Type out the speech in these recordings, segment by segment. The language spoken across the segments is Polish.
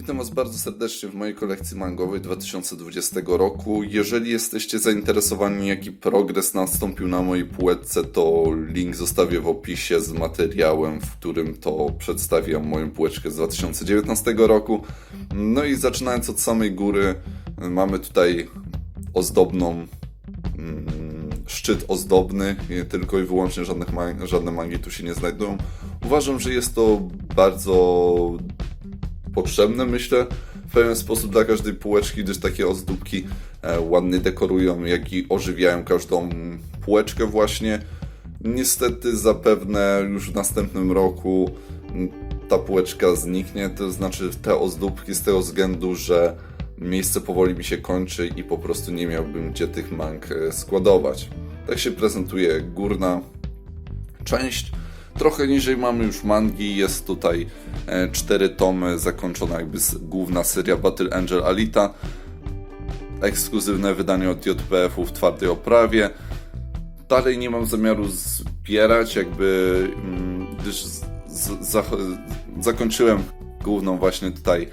Witam Was bardzo serdecznie w mojej kolekcji mangowej 2020 roku. Jeżeli jesteście zainteresowani, jaki progres nastąpił na mojej półeczce, to link zostawię w opisie z materiałem, w którym to przedstawiam moją półeczkę z 2019 roku. No i zaczynając od samej góry, mamy tutaj ozdobną mm, szczyt ozdobny, tylko i wyłącznie żadnych żadne mangi tu się nie znajdują. Uważam, że jest to bardzo potrzebne, myślę, w pewien sposób dla każdej półeczki, gdyż takie ozdóbki e, ładnie dekorują, jak i ożywiają każdą półeczkę właśnie. Niestety zapewne już w następnym roku ta półeczka zniknie, to znaczy te ozdóbki z tego względu, że miejsce powoli mi się kończy i po prostu nie miałbym gdzie tych mang e, składować. Tak się prezentuje górna część. Trochę niżej mamy już mangi, jest tutaj e, cztery tomy, zakończona jakby główna seria Battle Angel Alita. Ekskluzywne wydanie od JPF-u w twardej oprawie. Dalej nie mam zamiaru zbierać, jakby, mm, gdyż z, z, za, zakończyłem główną właśnie tutaj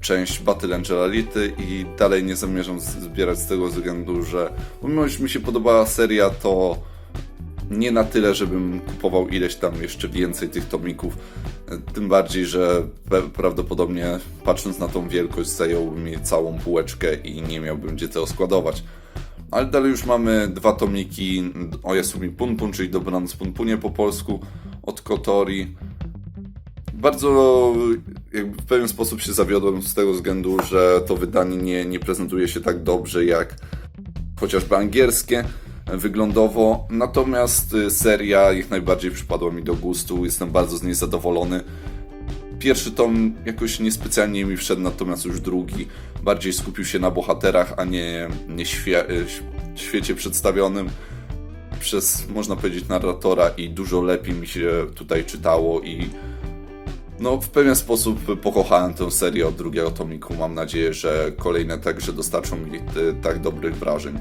część Battle Angel Ality i dalej nie zamierzam zbierać z tego względu, że pomimo, że mi się podobała seria, to nie na tyle, żebym kupował ileś tam jeszcze więcej tych tomików. Tym bardziej, że prawdopodobnie patrząc na tą wielkość zająłby mi całą półeczkę i nie miałbym gdzie tego składować. Ale dalej już mamy dwa tomiki o Yasumi Punpun, czyli Dobranoc Punpunie po polsku od Kotori. Bardzo w pewien sposób się zawiodłem z tego względu, że to wydanie nie, nie prezentuje się tak dobrze jak chociażby angielskie wyglądowo. Natomiast y, seria jak najbardziej przypadła mi do gustu, jestem bardzo z niej zadowolony. Pierwszy tom jakoś niespecjalnie mi wszedł, natomiast już drugi bardziej skupił się na bohaterach, a nie, nie świe, y, świecie przedstawionym przez, można powiedzieć, narratora i dużo lepiej mi się tutaj czytało i no, w pewien sposób pokochałem tę serię od drugiego tomiku. Mam nadzieję, że kolejne także dostarczą mi e, tak dobrych wrażeń.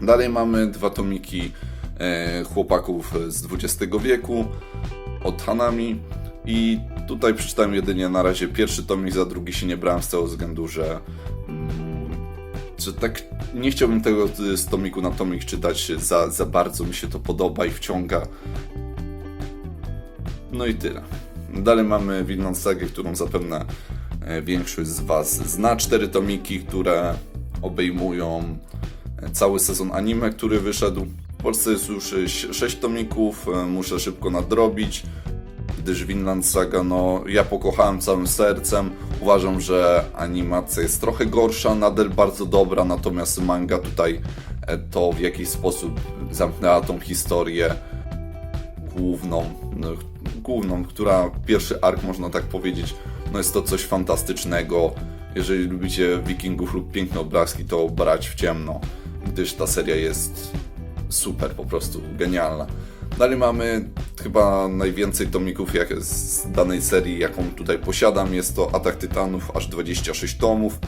Dalej mamy dwa tomiki e, chłopaków z XX wieku od Hanami i tutaj przeczytałem jedynie na razie pierwszy tomik, za drugi się nie brałem z tego względu, że mm, że tak nie chciałbym tego z tomiku na tomik czytać, za, za bardzo mi się to podoba i wciąga. No i tyle. Dalej mamy Vinland Sagę, którą zapewne e, większość z Was zna. Cztery tomiki, które obejmują cały sezon anime, który wyszedł. W Polsce jest już e, ś- sześć tomików, e, muszę szybko nadrobić, gdyż Vinland Saga, no ja pokochałem całym sercem. Uważam, że animacja jest trochę gorsza, nadal bardzo dobra, natomiast manga tutaj e, to w jakiś sposób zamknęła tą historię główną, no, główną, która pierwszy ark można tak powiedzieć, no jest to coś fantastycznego. Jeżeli lubicie wikingów lub piękne obrazki, to brać w ciemno, gdyż ta seria jest super, po prostu genialna. Dalej mamy chyba najwięcej tomików jak z danej serii, jaką tutaj posiadam. Jest to Atak Tytanów, aż 26 tomów.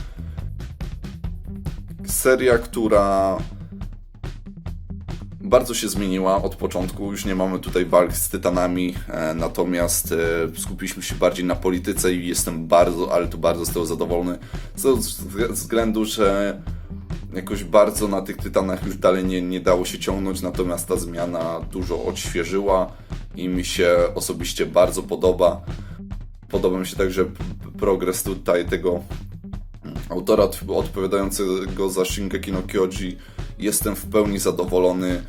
Seria, która bardzo się zmieniła od początku. Już nie mamy tutaj walk z tytanami, e, natomiast e, skupiliśmy się bardziej na polityce i jestem bardzo, ale to bardzo z tego zadowolony. Z tego wzg- względu, że jakoś bardzo na tych tytanach już dalej nie, nie dało się ciągnąć, natomiast ta zmiana dużo odświeżyła i mi się osobiście bardzo podoba. Podoba mi się także progres tutaj tego autora od- odpowiadającego za Shingeki no Kyoji. Jestem w pełni zadowolony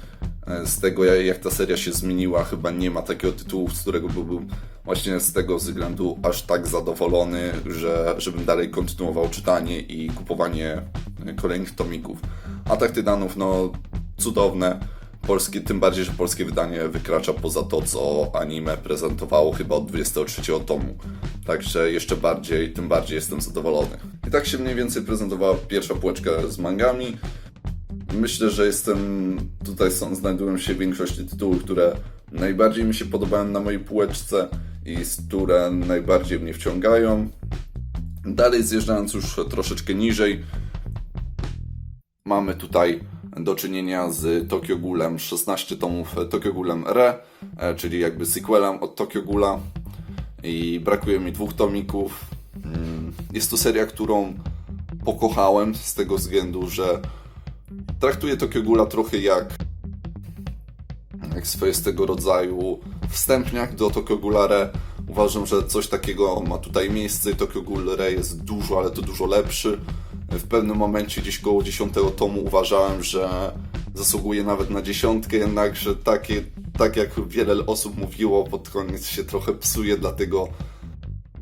e, z tego, jak ta seria się zmieniła. Chyba nie ma takiego tytułu, z którego byłbym właśnie z tego względu aż tak zadowolony, że żebym dalej kontynuował czytanie i kupowanie kolejnych tomików. Atak Tytanów, no cudowne. Polskie, tym bardziej, że polskie wydanie wykracza poza to, co anime prezentowało chyba od 23 tomu. Także jeszcze bardziej, tym bardziej jestem zadowolony. I tak się mniej więcej prezentowała pierwsza półeczka z mangami. Myślę, że jestem. Tutaj są, znajdują się większości tytułów, które najbardziej mi się podobają na mojej półeczce i które najbardziej mnie wciągają. Dalej zjeżdżając już troszeczkę niżej, mamy tutaj do czynienia z Tokyo Ghoulem 16 tomów Tokyo Ghoulem Re, e, czyli jakby sequelem od Tokyo Ghoula i brakuje mi dwóch tomików. Mm, Jest to seria, którą pokochałem z tego względu, że traktuję Tokyo Ghoula trochę jak jak swoistego rodzaju wstępniak do Tokyo Ghoulare. Uważam, że coś takiego ma tutaj miejsce. Tokyo Ghoulare jest dużo, ale to dużo lepszy. W pewnym momencie, gdzieś koło 10 tomu, uważałem, że zasługuje nawet na dziesiątkę, jednakże takie, tak jak wiele osób mówiło, pod koniec się trochę psuje, dlatego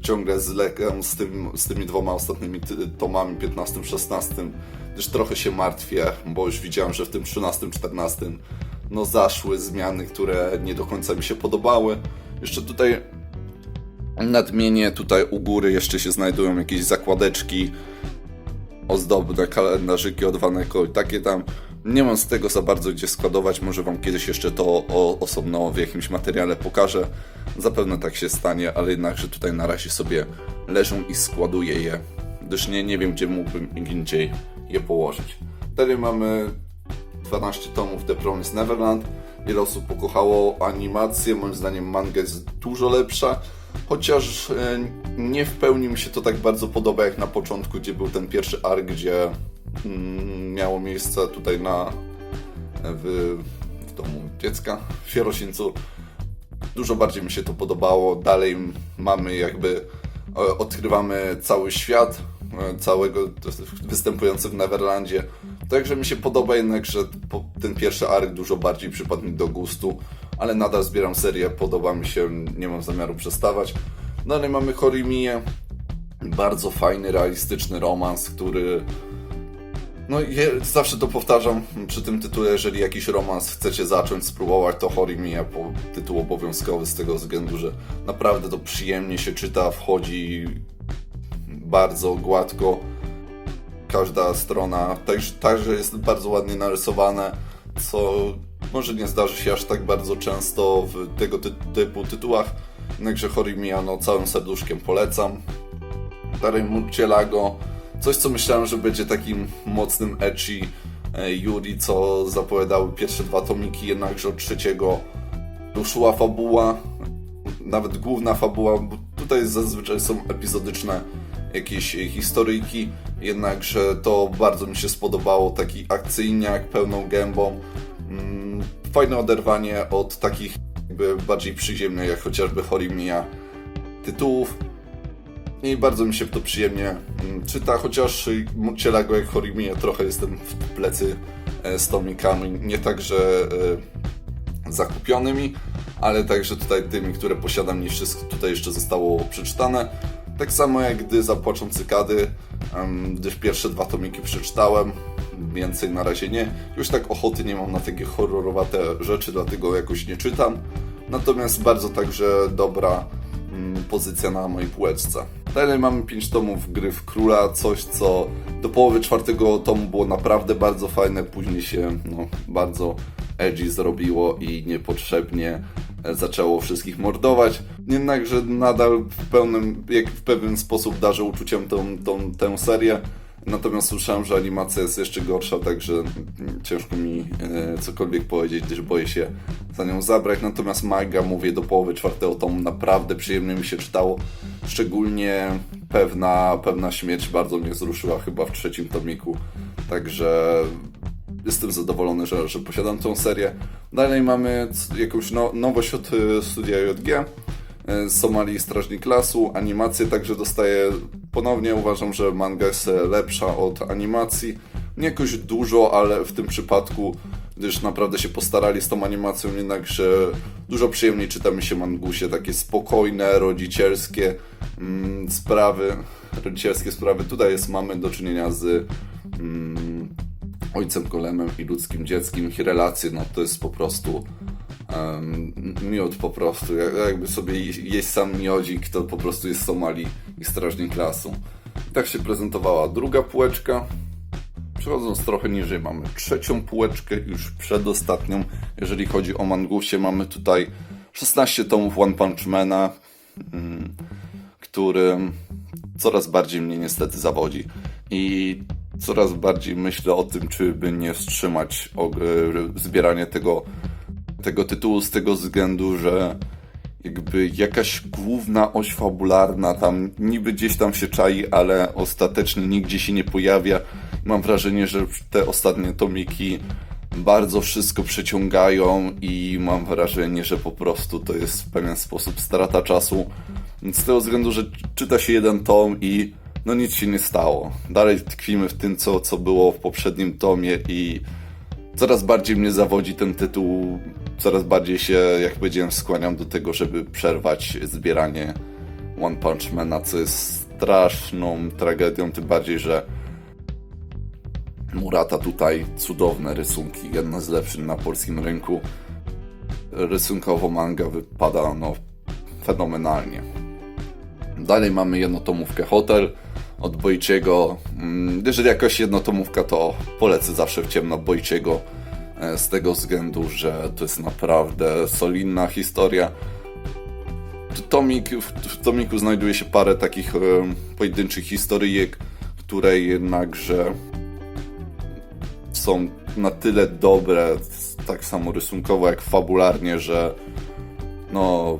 ciągle zlegam z, tym, z tymi dwoma ostatnimi tomami, 15-16, gdyż trochę się martwię, bo już widziałem, że w tym 13-14 no zaszły zmiany, które nie do końca mi się podobały. Jeszcze tutaj nadmienię, tutaj u góry jeszcze się znajdują jakieś zakładeczki, ozdobne kalendarzyki od Waneko i takie tam. Nie mam z tego za bardzo gdzie składować, może Wam kiedyś jeszcze to osobno w jakimś materiale pokażę. Zapewne tak się stanie, ale jednakże tutaj na razie sobie leżą i składuję je, gdyż nie, nie wiem gdzie mógłbym indziej je położyć. Dalej mamy 12 tomów The Promised Neverland. Wiele osób pokochało animację, moim zdaniem manga jest dużo lepsza, chociaż e, nie w pełni mi się to tak bardzo podoba jak na początku, gdzie był ten pierwszy ark, gdzie mm, miało miejsce tutaj na w, w domu dziecka w Sierocińcu. Dużo bardziej mi się to podobało. Dalej mamy jakby e, odkrywamy cały świat e, całego występujący w Neverlandzie. Także mi się podoba jednak, że ten pierwszy ark dużo bardziej przypadł mi do gustu, ale nadal zbieram serię, podoba mi się, nie mam zamiaru przestawać. Dalej mamy Horimię, bardzo fajny, realistyczny romans, który no je, zawsze to powtarzam przy tym tytule, jeżeli jakiś romans chcecie zacząć, spróbować, to Horimiya po tytuł obowiązkowy z tego względu, że naprawdę to przyjemnie się czyta, wchodzi bardzo gładko. Każda strona także, także jest bardzo ładnie narysowane, co może nie zdarzy się aż tak bardzo często w tego ty typu tytułach. Jednakże Horimiya no, całym serduszkiem polecam. Dalej Murcielago. Coś, co myślałem, że będzie takim mocnym ecchi e, Yuri, co zapowiadały pierwsze dwa tomiki, jednakże od trzeciego ruszyła fabuła, nawet główna fabuła, bo tutaj zazwyczaj są epizodyczne jakieś historyjki, jednakże to bardzo mi się spodobało, taki akcyjniak pełną gębą. Fajne oderwanie od takich jakby bardziej przyziemnych, jak chociażby Horimiya tytułów. I bardzo mi się to przyjemnie mm, czyta, chociaż Cielago jak Horimiya trochę jestem w plecy e, z tomikami. Nie tak, że e, zakupionymi, ale także tutaj tymi, które posiadam, nie wszystko tutaj jeszcze zostało przeczytane. Tak samo jak gdy zapłaczą cykady, gdyż pierwsze dwa tomiki przeczytałem, więcej na razie nie. Już tak ochoty nie mam na takie horrorowate rzeczy, dlatego jakoś nie czytam. Natomiast bardzo także dobra mm, pozycja na mojej półeczce. Dalej mamy 5 tomów Gry w Króla, coś co do połowy czwartego tomu było naprawdę bardzo fajne, później się no, bardzo edgy zrobiło i niepotrzebnie e, zaczęło wszystkich mordować. Jednakże nadal w pełnym, jak w pewien sposób darzę uczuciem tą, tą, tę serię. Natomiast słyszałem, że animacja jest jeszcze gorsza, także ciężko mi e, cokolwiek powiedzieć, gdyż boję się za nią zabrać. Natomiast manga, mówię, do połowy czwartego tomu naprawdę przyjemnie mi się czytało. Szczególnie pewna, pewna śmierć bardzo mnie wzruszyła chyba w trzecim tomiku. Także jestem zadowolony, że, że posiadam tą serię. Dalej mamy jakąś no, nowość od e, studia JG. E, z Somalii Strażnik Lasu. Animację także dostaję ponownie. Uważam, że manga jest e, lepsza od animacji. Nie jakoś dużo, ale w tym przypadku, gdyż naprawdę się postarali z tą animacją, jednakże dużo przyjemniej czyta mi się mangusie. Takie spokojne, rodzicielskie mm, sprawy. Rodzicielskie sprawy. Tutaj jest, mamy do czynienia z mm, ojcem golemem i ludzkim dzieckiem. Ich relacje, no to jest po prostu um, miód po prostu. Jak- Jakby sobie je- jeść sam miodzik, to po prostu jest Somali i strażnik lasu. I tak się prezentowała druga półeczka. Przechodząc trochę niżej, mamy trzecią półeczkę, już przedostatnią. Jeżeli chodzi o mangusie, mamy tutaj 16 tomów One Punch Mana, mm, który coraz bardziej mnie niestety zawodzi. I coraz bardziej myślę o tym, czy by nie wstrzymać zbieranie tego, tego tytułu z tego względu, że jakby jakaś główna oś fabularna tam niby gdzieś tam się czai, ale ostatecznie nigdzie się nie pojawia. Mam wrażenie, że te ostatnie tomiki bardzo wszystko przeciągają i mam wrażenie, że po prostu to jest w pewien sposób strata czasu. Z tego względu, że czyta się jeden tom i no nic się nie stało. Dalej tkwimy w tym, co, co było w poprzednim tomie i coraz bardziej mnie zawodzi ten tytuł. Coraz bardziej się, jak powiedziałem, skłaniam do tego, żeby przerwać zbieranie One Punch Mana, co jest straszną tragedią, tym bardziej, że Murata tutaj cudowne rysunki, jedne z lepszych na polskim rynku. Rysunkowo manga wypada no fenomenalnie. Dalej mamy jednotomówkę Hotel od Bojciego. Mm, Jeżeli jakaś jednotomówka, to polecę zawsze w ciemno Bojciego e, z tego względu, że to jest naprawdę solidna historia. Tomik, w, w tomiku znajduje się parę takich e, pojedynczych historyjek, które jednakże są na tyle dobre, tak samo rysunkowo jak fabularnie, że no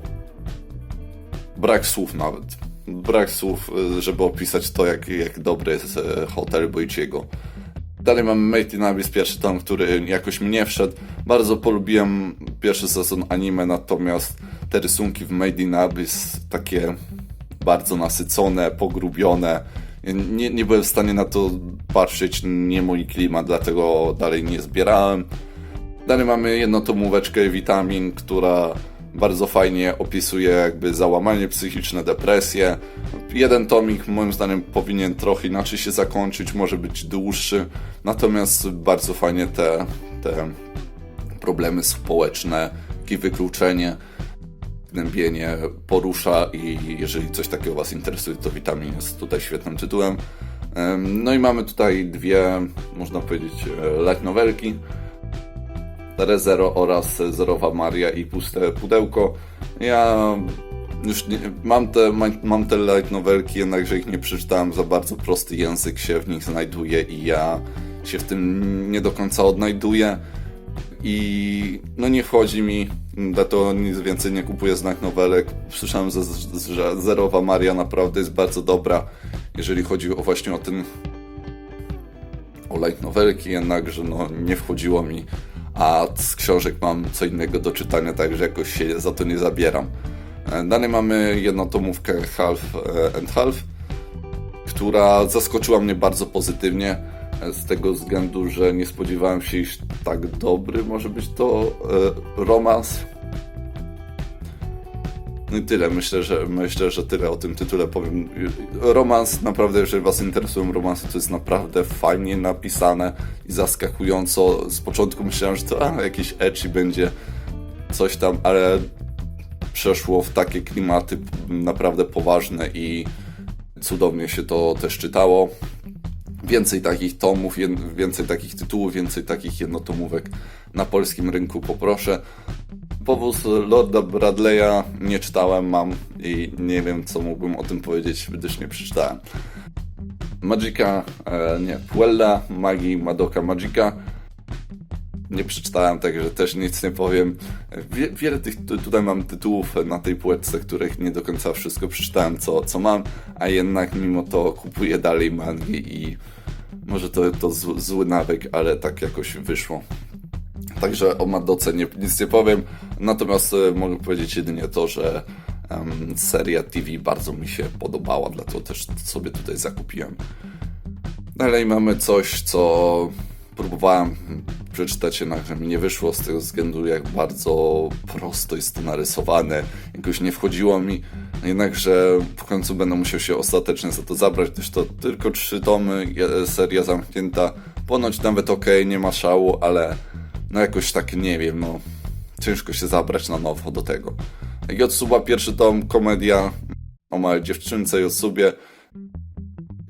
brak słów nawet. Brak słów, y, żeby opisać to, jak, jak dobry jest e, hotel Bojciego. Dalej mamy Made in Abyss, pierwszy tom, który jakoś mnie wszedł. Bardzo polubiłem pierwszy sezon anime, natomiast te rysunki w Made in Abyss takie bardzo nasycone, pogrubione. Nie, nie byłem w stanie na to patrzeć, nie mój klimat, dlatego dalej nie zbierałem. Dalej mamy jednotomóweczkę Witamin, która bardzo fajnie opisuje jakby załamanie psychiczne, depresję. Jeden tomik moim zdaniem powinien trochę inaczej się zakończyć, może być dłuższy, natomiast bardzo fajnie te, te problemy społeczne, i wykluczenie, gnębienie porusza i jeżeli coś takiego Was interesuje, to Witamin jest tutaj świetnym tytułem. Em, No i mamy tutaj dwie, można powiedzieć, e, light novelki. ReZero oraz Zerowa Maria i Puste Pudełko. Ja już nie, mam, te, mam- te light novelki, jednakże ich nie przeczytałem za bardzo prosty język się w nich znajduje i ja się w tym nie do końca odnajduję. I no nie wchodzi mi, dlatego nic więcej nie kupuję z light novelek. Słyszałem, że, że Zerowa Maria naprawdę jest bardzo dobra, jeżeli chodzi o właśnie o ten o light novelki, jednakże no, nie wchodziło mi, a z książek mam co innego do czytania, także jakoś się za to nie zabieram. E, Dalej mamy jednotomówkę Half e, and Half, która zaskoczyła mnie bardzo pozytywnie, e, z tego względu, że nie spodziewałem się, iż tak dobry może być to romans. No i tyle. Myślę, że myślę, że tyle o tym tytule powiem. Romans, naprawdę, jeżeli Was interesują romansy, to jest naprawdę fajnie napisane i zaskakująco. Z początku myślałem, że to a, jakieś ecchi będzie coś tam, ale przeszło w takie klimaty naprawdę poważne i cudownie się to też czytało. Więcej takich tomów, więcej takich tytułów, więcej takich jednotomówek na polskim rynku poproszę. Powóz Lorda Bradley'a nie czytałem, mam i nie wiem, co mógłbym o tym powiedzieć, gdyż nie przeczytałem. Magica, e, nie, Puella, Magii, Madoka Magica. Nie przeczytałem, także też nic nie powiem. Wie, wiele tych, tu- tutaj mam tytułów na tej płytce, których nie do końca wszystko przeczytałem, co, co mam, a jednak mimo to kupuję dalej mangi i może to, to zły nawyk, ale tak jakoś wyszło. Także o Madoce nie, nic nie powiem, natomiast e, mogę powiedzieć jedynie to, że em, seria TV bardzo mi się podobała, dlatego też sobie tutaj zakupiłem. Dalej mamy coś, co próbowałem przeczytać, jednakże mi nie wyszło z tego względu, jak bardzo prosto jest to narysowane. Jakoś nie wchodziło mi, jednakże w końcu będę musiał się ostatecznie za to zabrać, gdyż to tylko trzy tomy, je- seria zamknięta. Ponoć nawet ok, nie ma szału, ale no jakoś tak nie wiem, no ciężko się zabrać na nowo do tego. Jotsuba pierwszy tom, komedia o małej dziewczynce Jotsubie,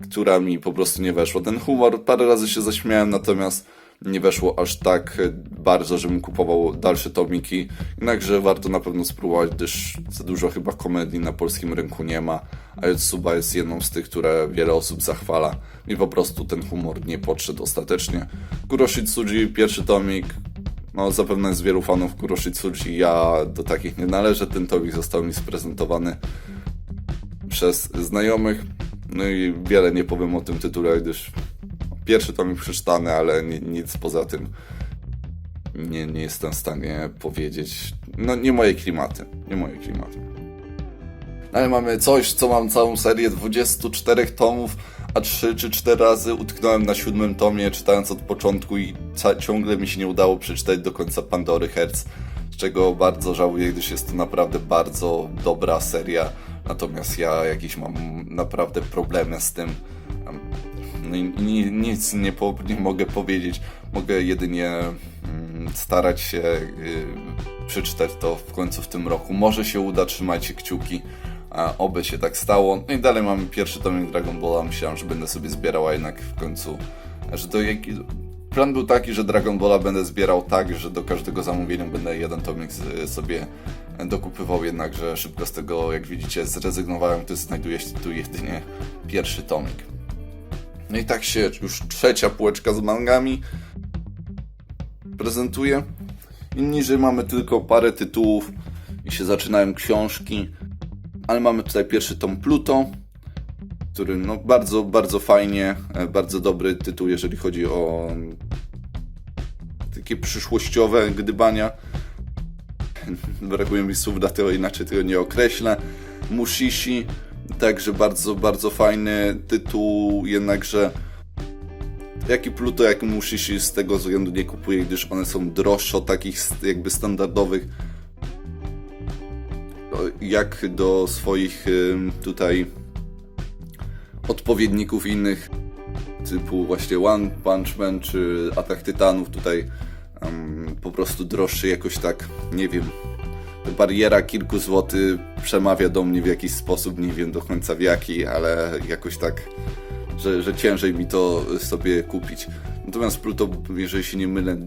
która mi po prostu nie weszła. Ten humor, parę razy się zaśmiałem, natomiast nie weszło aż tak bardzo, żebym kupował dalsze tomiki. Jednakże warto na pewno spróbować, gdyż za dużo chyba komedii na polskim rynku nie ma, a Yotsuba jest jedną z tych, które wiele osób zachwala. Mi po prostu ten humor nie podszedł ostatecznie. Kuroshitsuji, pierwszy tomik, no zapewne jest wielu fanów Kuroshitsuji, ja do takich nie należę. Ten tomik został mi sprezentowany przez znajomych. No i wiele nie powiem o tym tytule, gdyż pierwszy tomik przeczytany, ale ni- nic poza tym nie, nie jestem w stanie powiedzieć. No nie moje klimaty, nie moje klimaty. Ale mamy coś, co mam całą serię 24 tomów, a 3 czy 4 razy utknąłem na siódmym tomie, czytając od początku i ciągle mi się nie udało przeczytać do końca Pandory Herz, z czego bardzo żałuję, gdyż jest to naprawdę bardzo dobra seria, natomiast ja jakieś mam naprawdę problemy z tym. No nic nie, po, nie mogę powiedzieć. Mogę jedynie mm, starać się y, przeczytać to w końcu w tym roku. Może się uda, trzymajcie kciuki. A oby się tak stało. No i dalej mamy pierwszy tomik Dragon Balla. Myślałem, że będę sobie zbierał, a jednak w końcu. Że to jak... Plan był taki, że Dragon Balla będę zbierał tak, że do każdego zamówienia będę jeden tomik sobie dokupywał, jednakże szybko z tego, jak widzicie, zrezygnowałem, gdyż znajduje się tu jedynie pierwszy tomik. No i tak się już trzecia półeczka z mangami prezentuje. I niżej mamy tylko parę tytułów i się zaczynają książki. Ale mamy tutaj pierwszy tom Pluto, który no bardzo, bardzo fajnie, e, bardzo dobry tytuł, jeżeli chodzi o mm, takie przyszłościowe gdybania. Brakuje mi słów, dlatego inaczej tego nie określę. Mushishi, także bardzo, bardzo fajny tytuł, jednakże jak i Pluto, jak i Mushishi z tego względu nie kupuję, gdyż one są droższe od takich jakby standardowych jak do swoich tutaj odpowiedników innych typu właśnie One Punch Man czy Atak Tytanów tutaj ym, po prostu droższy jakoś tak, nie wiem bariera kilku złotych przemawia do mnie w jakiś sposób, nie wiem do końca w jaki, ale jakoś tak że, że ciężej mi to sobie kupić. Natomiast Pluto, jeżeli się nie mylę,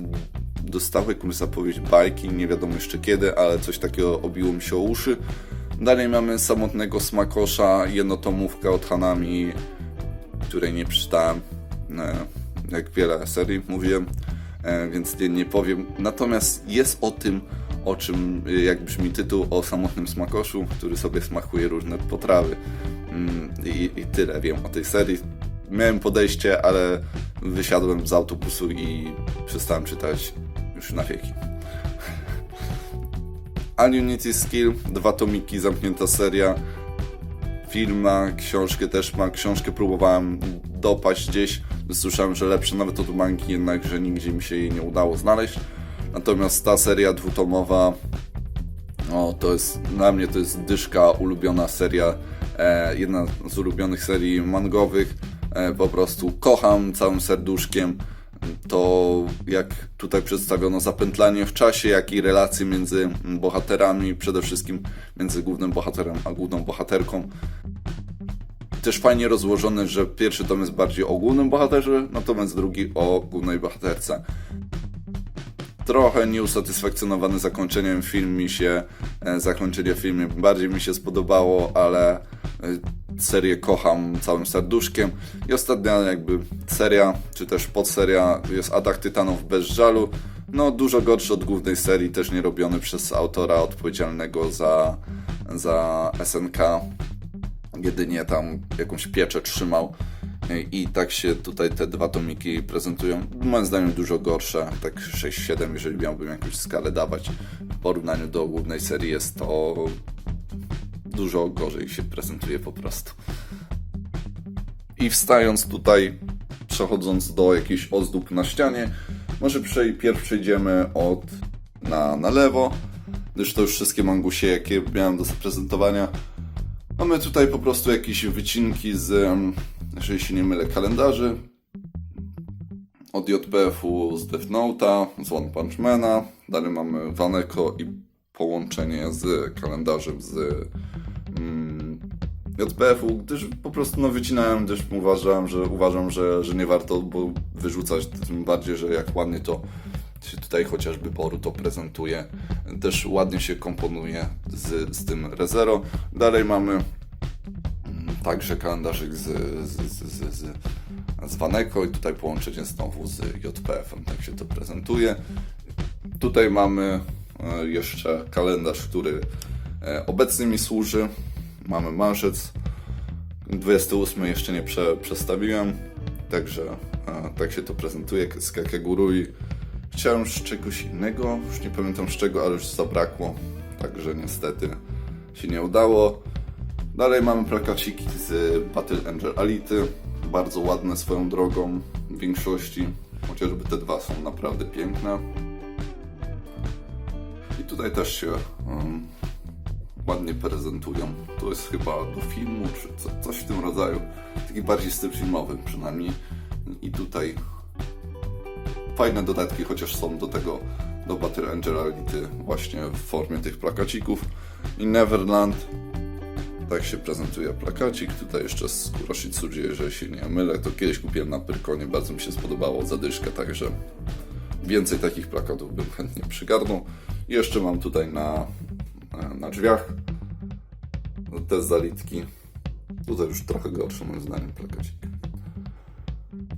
dostał jakąś zapowiedź bajki, nie wiadomo jeszcze kiedy, ale coś takiego obiło mi się o uszy. Dalej mamy samotnego smakosza, jednotomówkę od Hanami, której nie przeczytałem, e, jak wiele serii mówiłem, e, więc nie, nie powiem. Natomiast jest o tym, o czym, e, jak brzmi tytuł, o samotnym smakoszu, który sobie smakuje różne potrawy. Mm, I, I tyle wiem o tej serii. Miałem podejście, ale wysiadłem z autobusu i przestałem czytać już na wieki. Unity Skill, dwa tomiki, zamknięta seria. Film ma, książkę też ma. Książkę próbowałem dopaść gdzieś. Słyszałem, że lepsze nawet od mangi, jednakże nigdzie mi się jej nie udało znaleźć. Natomiast ta seria dwutomowa, o, to jest, dla mnie to jest dyszka, ulubiona seria, e, jedna z ulubionych serii mangowych. E, po prostu kocham całym serduszkiem to, jak tutaj przedstawiono zapętlanie w czasie, jak i relacje między bohaterami, przede wszystkim między głównym bohaterem a główną bohaterką. Też fajnie rozłożone, że pierwszy tom jest bardziej o głównym bohaterze, natomiast drugi o głównej bohaterce trochę nieusatysfakcjonowany zakończeniem. Film mi się, e, zakończenie w filmie bardziej mi się spodobało, ale e, serię kocham całym serduszkiem. I ostatnia jakby seria, czy też podseria jest Atak Tytanów bez żalu. No dużo gorszy od głównej serii, też nie robiony przez autora odpowiedzialnego za, za SNK. Jedynie tam jakąś pieczę trzymał. I tak się tutaj te dwa tomiki prezentują. Moim zdaniem dużo gorsze, tak 6-7, jeżeli miałbym jakąś skalę dawać. W porównaniu do głównej serii jest to dużo gorzej się prezentuje po prostu. I wstając tutaj, przechodząc do jakichś ozdób na ścianie, może pierw przejdziemy od na, na lewo, gdyż to już wszystkie mangusie, jakie miałem do zaprezentowania. Mamy tutaj po prostu jakieś wycinki z, em, jeżeli się nie mylę, kalendarzy. Od JPF-u z Death Note'a, z One Punch Mana. Dalej mamy Waneko i połączenie z kalendarzem z mm, JPF-u, gdyż po prostu no, wycinałem, gdyż uważam, że, uważam że, że nie warto bo wyrzucać, tym bardziej, że jak ładnie to się tutaj chociażby Boruto prezentuje. Też ładnie się komponuje z, z tym Rezero. Dalej mamy mm, także kalendarzyk z, z, z, z, z, Waneko i tutaj połączenie znowu z JPF-em. Tak się to prezentuje. Tutaj mamy jeszcze kalendarz, który e, obecnie mi służy. Mamy marzec. 28 jeszcze nie prze, przestawiłem, także e, tak się to prezentuje z Kakegurui. Chciałem z czegoś innego, już nie pamiętam z czego, ale już zabrakło, także niestety się nie udało. Dalej mamy plakaciki z Battle Angel Ality, bardzo ładne swoją drogą w większości, chociażby te dwa są naprawdę piękne. Tutaj też się um, ładnie prezentują. To jest chyba do filmu, czy co, coś w tym rodzaju. Taki bardziej styl filmowy przynajmniej. I tutaj fajne dodatki, chociaż są do tego do Battle Angel Ality właśnie w formie tych plakacików. I Neverland. Tak się prezentuje plakacik. Tutaj jeszcze z Kuroshitsuji, jeżeli się nie mylę, to kiedyś kupiłem na Pyrkonie, bardzo mi się spodobało zadyszkę, także więcej takich plakatów bym chętnie przygarnął. Jeszcze mam tutaj na, na drzwiach te zalitki. Tutaj już trochę gorsze moim zdaniem plakacik.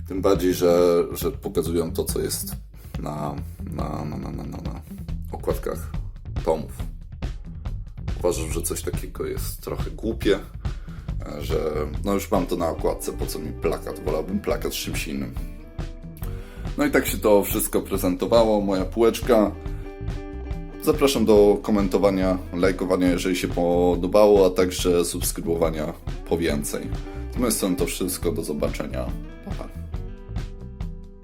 Tym bardziej, że, że pokazują to, co jest na, na, na, na, na, na, okładkach tomów. Uważam, że coś takiego jest trochę głupie, że no już mam to na okładce, po co mi plakat? Wolałbym plakat z czymś innym. No i tak się to wszystko prezentowało, moja półeczka. Zapraszam do komentowania, lajkowania, jeżeli się podobało, a także subskrybowania po więcej. Z mojej strony to wszystko, do zobaczenia. Pa, pa.